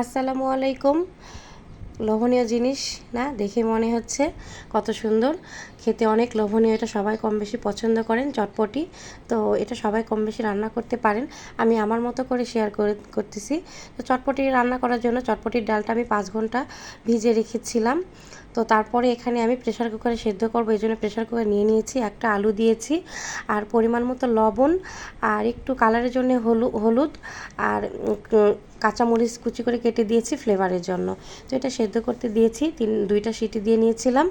আসসালামু আলাইকুম। লোভনীয় জিনিস, না? দেখে মনে হচ্ছে কত সুন্দর। খেতে অনেক লোভনীয়, এটা সবাই কম বেশি পছন্দ করেন, চটপটি। তো এটা সবাই কম বেশি রান্না করতে পারেন। আমি আমার মতো করে শেয়ার করে করতেছি। তো চটপটি রান্না করার জন্য চটপটির ডালটা আমি পাঁচ ঘণ্টা ভিজে রেখেছিলাম। তো তারপরে এখানে আমি প্রেশার কুকারে সেদ্ধ করব, এই জন্য প্রেশার কুকার নিয়ে নিয়েছি, একটা আলু দিয়েছি, আর পরিমাণ মতো লবণ, আর একটু কালারের জন্য হলু, হলুদ, আর কাঁচামরিচ কুচি করে কেটে দিয়েছি ফ্লেভারের জন্য। তো এটা সেদ্ধ করতে দিয়েছি, তিন, দুইটা সিটি দিয়ে নিয়েছিলাম।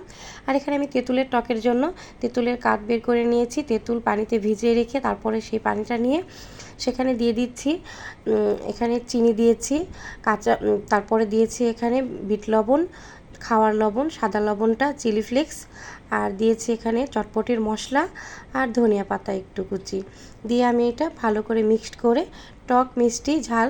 আর এখানে আমি তেঁতুলের টকের জন্য, তেঁতুলের কাঠ বের করে নিয়েছি, তেঁতুল পানিতে ভিজিয়ে রেখে তারপরে সেই পানিটা নিয়ে সেখানে দিয়ে দিচ্ছি এখানে চিনি দিয়েছি, কাঁচা তারপরে দিয়েছি এখানে বিট লবণ খাওয়ার লবণ, সাদা লবণটা, চিলি ফ্লেক্স, আর দিয়েছি এখানে চটপটির মশলা আর ধনিয়া পাতা একটু কুচি। দিয়ে আমি এটা ভালো করে মিক্সড করে টক মিষ্টি ঝাল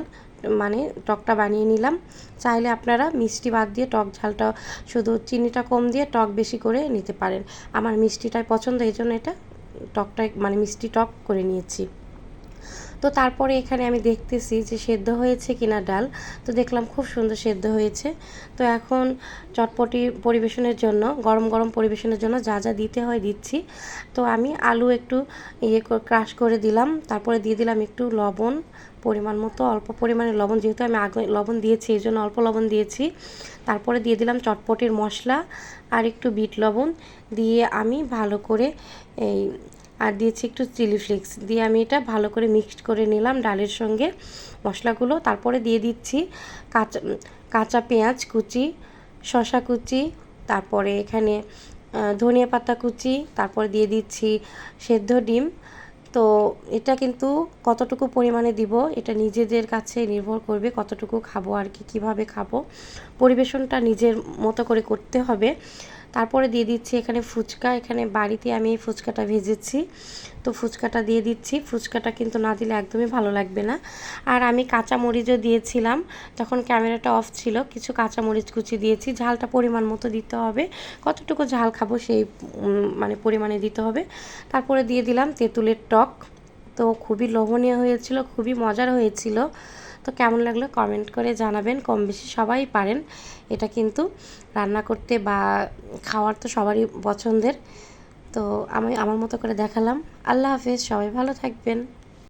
মানে টকটা বানিয়ে নিলাম। চাইলে আপনারা মিষ্টি বাদ দিয়ে টক ঝালটা, শুধু চিনিটা কম দিয়ে টক বেশি করে নিতে পারেন। আমার মিষ্টিটাই পছন্দ এই জন্য এটা টকটা মানে মিষ্টি টক করে নিয়েছি। তো তারপরে এখানে আমি দেখতেছি যে সেদ্ধ হয়েছে কিনা ডাল। তো দেখলাম খুব সুন্দর সেদ্ধ হয়েছে। তো এখন চটপটি পরিবেশনের জন্য, গরম গরম পরিবেশনের জন্য যা যা দিতে হয় দিচ্ছি। তো আমি আলু একটু ইয়ে ক্রাশ করে দিলাম। তারপরে দিয়ে দিলাম একটু লবণ, পরিমাণ মতো, অল্প পরিমাণে লবণ। যেহেতু আমি আগে লবণ দিয়েছি, এই জন্য অল্প লবণ দিয়েছি। তারপরে দিয়ে দিলাম চটপটির মশলা আর একটু বিট লবণ। দিয়ে আমি ভালো করে এই আর দিয়েছি একটু চিলি ফ্লেক্স। দিয়ে আমি এটা ভালো করে মিক্সড করে নিলাম ডালের সঙ্গে মশলাগুলো। তারপরে দিয়ে দিচ্ছি কাঁচা কাঁচা পেঁয়াজ কুচি শশা কুচি, তারপরে এখানে ধনিয়া পাতা কুচি, তারপরে দিয়ে দিচ্ছি সেদ্ধ ডিম। তো এটা কিন্তু কতটুকু পরিমাণে দিব এটা নিজেদের কাছে নির্ভর করবে কতটুকু খাব আর কি, কীভাবে খাব। পরিবেশনটা নিজের মতো করে করতে হবে। তারপরে দিয়ে দিচ্ছি এখানে ফুচকা। এখানে বাড়িতে আমি এই ফুচকাটা ভেজেছি। তো ফুচকাটা দিয়ে দিচ্ছি। ফুচকাটা কিন্তু না দিলে একদমই ভালো লাগবে না। আর আমি কাঁচা মরিচও দিয়েছিলাম। তখন ক্যামেরাটা অফ ছিল, কিছু কাঁচা মরিচ কুচি দিয়েছি। ঝালটা পরিমাণ মতো দিতে হবে। কতটুকু ঝাল খাব সেই মানে পরিমাণে দিতে হবে। তারপরে দিয়ে দিলাম তেঁতুলের টক। তো খুবই লোভনীয় হয়েছিল, খুবই মজার হয়েছিল। তো কেমন লাগল কমেন্ট করে জানাবেন কম বেশি সবাই পারেন। এটা কিন্তু রান্না করতে বা খাওয়ার তো সবারই পছন্দের। তো আমি আমার মতো করে দেখালাম। আল্লাহ হাফেজ, সবাই ভালো থাকবেন।